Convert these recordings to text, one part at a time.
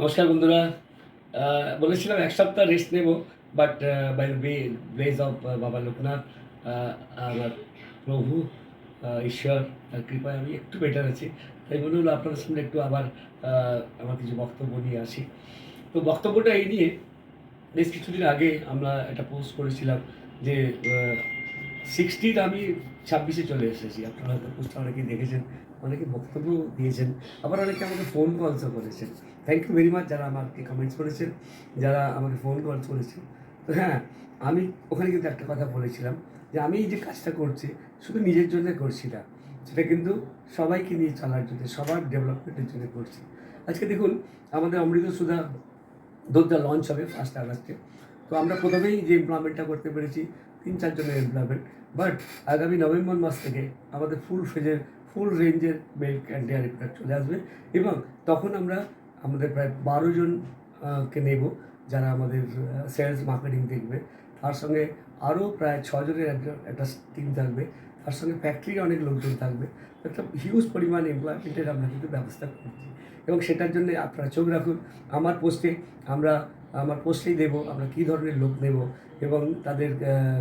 নমস্কার বন্ধুরা। বলেছিলাম এক সপ্তাহ রেস্ট নেব but by the bless of Baba Loknath আমার প্রভু ঈশ্বর, তার কৃপায় আমি একটু বেটার আছি। তাই মনে হলো আপনাদের সামনে একটু আবার আমার কিছু বক্তব্য নিয়ে আসি। তো বক্তব্যটা এই নিয়ে, বেশ কিছুদিন আগে আমরা একটা পোস্ট করেছিলাম যে সিক্সটির আমি ছাব্বিশে চলে এসেছি। আপনারা হয়তো অনেকেই দেখেছেন, অনেকে বক্তব্য দিয়েছেন, আবার অনেকে আমাকে ফোন কলসও করেছেন। থ্যাংক ইউ ভেরি মাচ যারা আমাকে কমেন্টস করেছেন, যারা আমাকে ফোন কলস করেছেন। তো হ্যাঁ আমি ওখানে কিন্তু একটা কথা বলেছিলাম যে আমি এই যে কাজটা করছি, শুধু নিজের জন্য করছি না, সেটা কিন্তু সবাইকে নিয়ে চলার জন্য, সবার ডেভেলপমেন্টের জন্য করছি। আজকে দেখুন, আমাদের অমৃত সুধা দুধটা লঞ্চ হবে ফার্স্ট আগস্টে তো আমরা প্রথমেই যে এমপ্লয়মেন্টটা করতে পেরেছি তিন চারজনের এমপ্লয়মেন্ট বাট আগামী নভেম্বর মাস থেকে আমাদের ফুল ফেজের ফুল রেঞ্জের মিল্ক অ্যান্ড ডেয়ারি প্রোডাক্ট চলে আসবে এবং তখন আমরা আমাদের প্রায় বারো জনকে নেব যারা আমাদের সেলস মার্কেটিং দেখবে। তার সঙ্গে আরও প্রায় ছজনের একটা একটা টিম থাকবে। তার সঙ্গে ফ্যাক্টরির অনেক লোকজন থাকবে। একটা হিউজ পরিমাণ এমপ্লয়মেন্টের আমরা কিন্তু ব্যবস্থা করছি। এবং সেটার জন্য আপনারা চোখ রাখুন, আমার পোস্টে আমরা, আমার পোস্টেই দেব, আমরা কী ধরনের লোক নেব এবং তাদের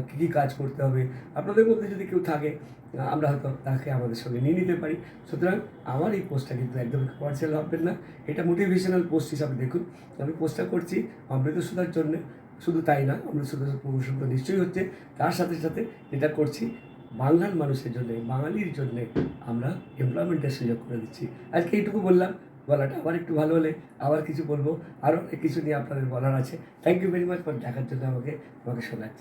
কী কী কাজ করতে হবে। আপনাদের মধ্যে যদি কেউ থাকে, আমরা হয়তো তাকে আমাদের সঙ্গে নিয়ে নিতে পারি। সুতরাং আমার এই পোস্টটা কিন্তু একদম কমার্শিয়াল ভাববেন না। এটা মোটিভেশনাল পোস্ট হিসাবে দেখুন। আমি পোস্টটা করছি অমৃত সুধার জন্য। শুধু তাই না অমৃত সুধার প্রমোশন তো নিশ্চয়ই হচ্ছে। তার সাথে সাথে যেটা করছি বাংলার মানুষের জন্য, বাঙালির জন্যে আমরা এমপ্লয়মেন্টের সুযোগ করে দিচ্ছি। আজকে এইটুকু বললাম, গলাটা আবার একটু ভালো হলে আবার কিছু বলব। আরও কিছু নিয়ে আপনাদের বলার আছে। Thank you very much for দেখার জন্য আমাকে আমাকে শোনাচ্ছে